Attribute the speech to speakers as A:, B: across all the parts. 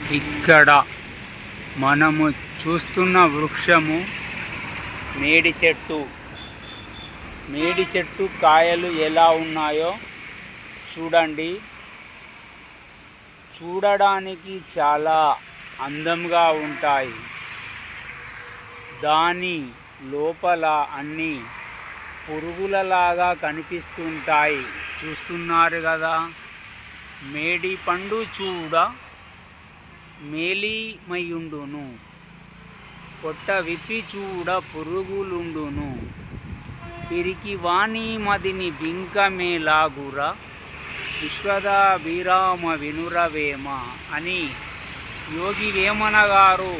A: ఇక్కడ మనము చూస్తున్న వృక్షము మేడి చెట్టు. మేడి చెట్టు కాయలు ఎలా ఉన్నాయో చూడండి. చూడడానికి చాలా అందంగా ఉంటాయి. దాని లోపల అన్ని పురుగులలాగా కనిపిస్తుంటాయి. చూస్తున్నారు కదా? మేడి పండు చూడ మేలిమయుండును. పొట్ట విప్పి చూడ పురుగులుండును. పిరికి వాణి మదిని బింకమేలాగుర విశ్వదా విరామ వినురవేమ అని యోగి వేమన గారు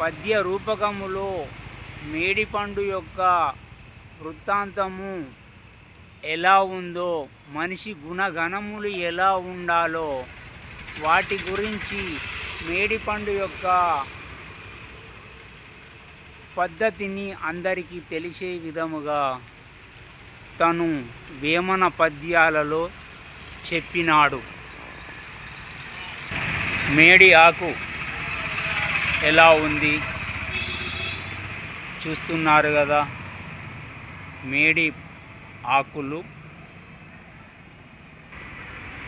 A: పద్య రూపకములో మేడిపండు యొక్క వృత్తాంతము ఎలా ఉందో మనిషి గుణగణములు ఎలా ఉండాలో వాటి గురించి మేడిపండు యొక్క పద్ధతిని అందరికీ తెలిసే విధముగా తను వేమన పద్యాలలో చెప్పినాడు. మేడి ఆకు ఎలా ఉంది? చూస్తున్నారు కదా మేడి ఆకులు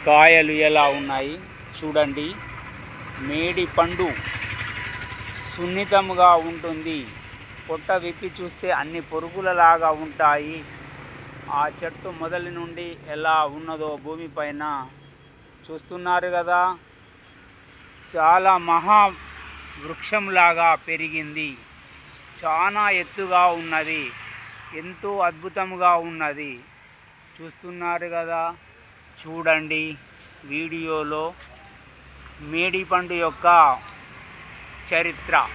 A: కాయలు ఎలా ఉన్నాయి? చూడండి. మేడి పండు సున్నితముగా ఉంటుంది. పొట్ట విప్పి చూస్తే అన్ని పొరుగులలాగా ఉంటాయి. ఆ చెట్టు మొదలు నుండి ఎలా ఉన్నదో భూమిపైన చూస్తున్నారు కదా. చాలా మహా వృక్షంలాగా పెరిగింది. చాలా ఎత్తుగా ఉన్నది. ఎంతో అద్భుతంగా ఉన్నది. చూస్తున్నారు కదా. చూడండి వీడియోలో మేడిపండు యొక్క చరిత్ర.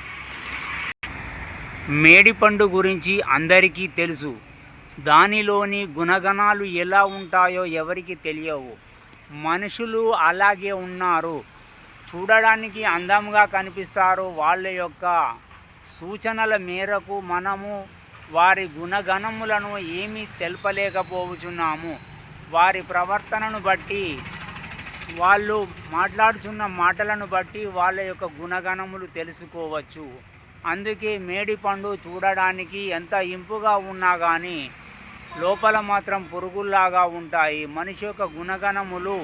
A: మేడిపండు గురించి అందరికీ తెలుసు. దానిలోని గుణగణాలు ఎలా ఉంటాయో ఎవరికి తెలియవు. మనుషులు అలాగే ఉన్నారు. చూడడానికి అందంగా కనిపిస్తారు. వాళ్ళ యొక్క సూచనల మేరకు మనము వారి గుణగణములను ఏమీ తెలపలేకపోతున్నాము. వారి ప్రవర్తనను బట్టి వాళ్ళు మాట్లాడుతున్న మాటలను బట్టి వాళ్ళ యొక్క గుణగణములు తెలుసుకోవచ్చు. అందుకే మేడి పండు చూడడానికి ఎంత ఇంపుగా ఉన్నా కానీ లోపల మాత్రం పురుగుల్లాగా ఉంటాయి. మనిషి యొక్క గుణగణములు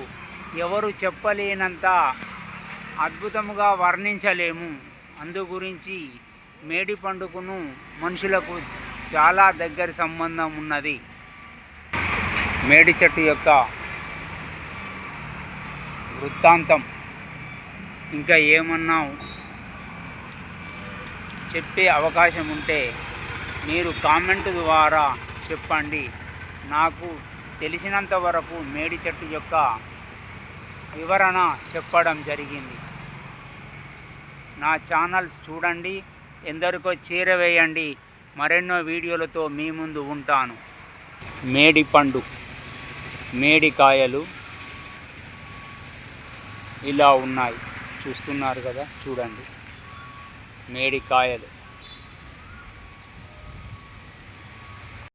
A: ఎవరు చెప్పలేనంత అద్భుతముగా వర్ణించలేము. అందు గురించి మేడి పండుకును మనుషులకు చాలా దగ్గర సంబంధం ఉన్నది. మేడి చెట్టు యొక్క వృత్తాంతం. ఇంకా ఏమన్నా చెప్పే అవకాశం ఉంటే మీరు కామెంట్ ద్వారా చెప్పండి. నాకు తెలిసినంత వరకు మేడి చెట్టు యొక్క వివరణ చెప్పడం జరిగింది. నా ఛానల్స్ చూడండి ఎందరికో చేరవేయండి. మరెన్నో వీడియోలతో మీ ముందు ఉంటాను. మేడి పండు మేడికాయలు ఇలా ఉన్నాయి. చూస్తున్నారు కదా చూడండి. మేడికాయలు.